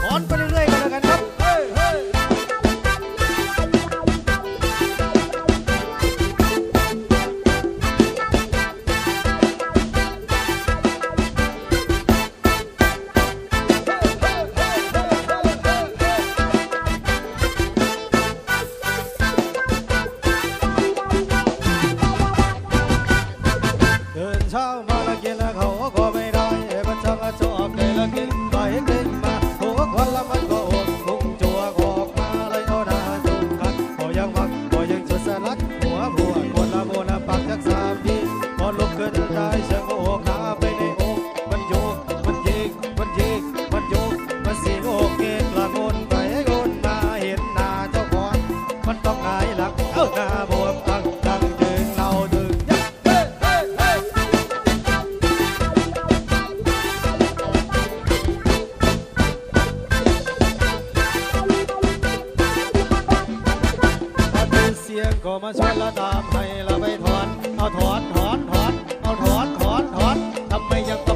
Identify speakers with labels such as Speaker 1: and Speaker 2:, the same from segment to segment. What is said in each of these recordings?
Speaker 1: ถอนไปเรื่อย ก็มาช่วนละตามให้ละไปถอน เอาถอนถอนถอน เอาถอนถอนถอนทำไมยัง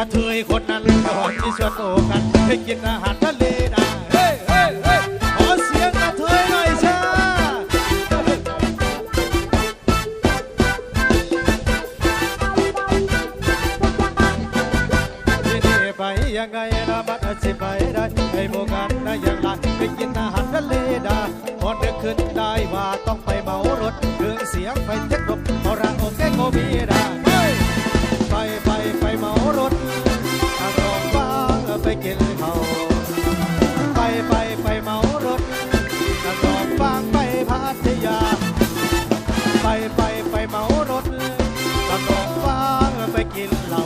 Speaker 1: ระเทยคนนั้นก่อนที่จะโตกันให้กินอาหารทะเลได้เฮ้ยเฮ้ยเฮ้ยขอเสียงกระเทยหน่อยช้าที่นี่ไปยังไงนะมันจะไปได้ให้โมกันนะอย่างไรไปกินอาหารทะเลได้พอนึกขึ้นได้ว่าต้องไปเมารถเครื่องเสียงไฟเทคโนโลยีโอราโอเกโกมี เมารถกระโดดฟ้าไปกินเหล่า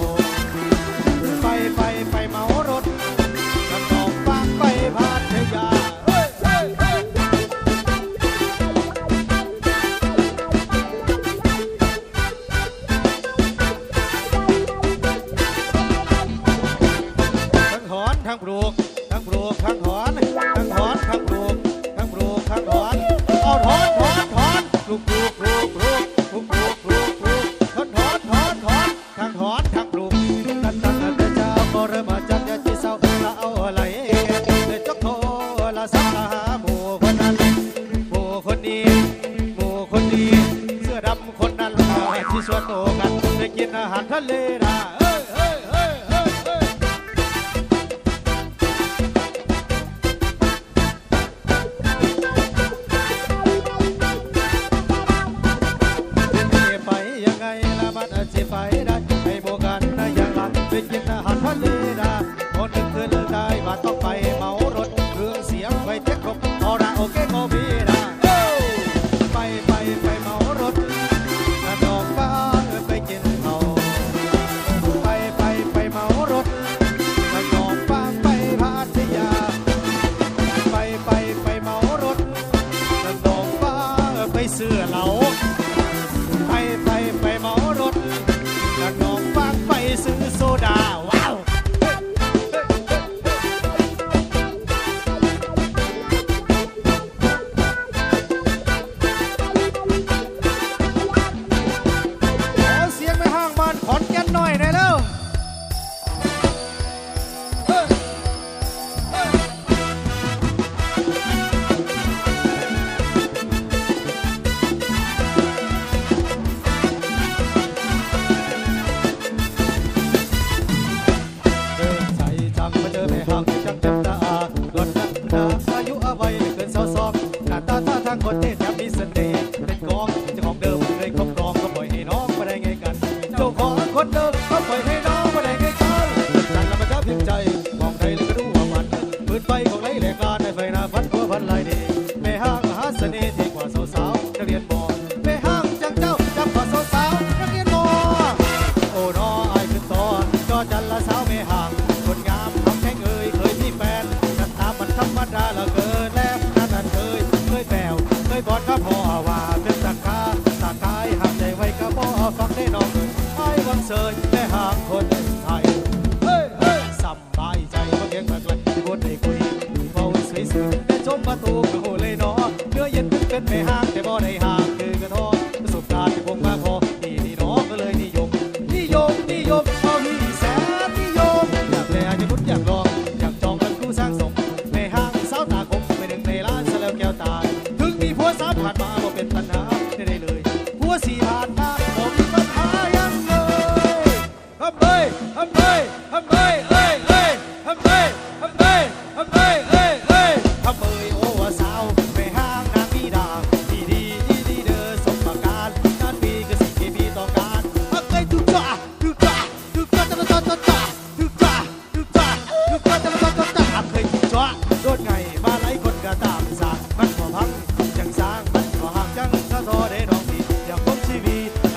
Speaker 1: คนดีหมู่คนดี เสื้อดำคนนั้นที่สวนโตกันได้กินอาหารทะเลได้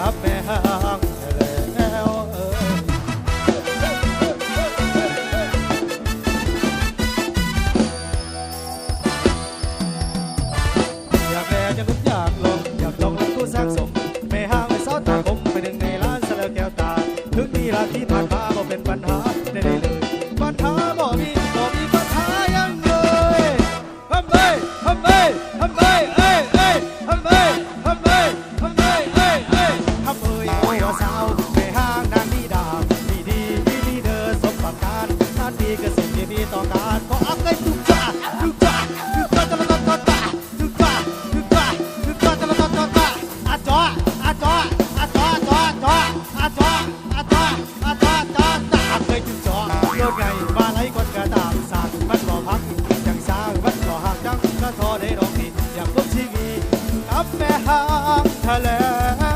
Speaker 1: วิาง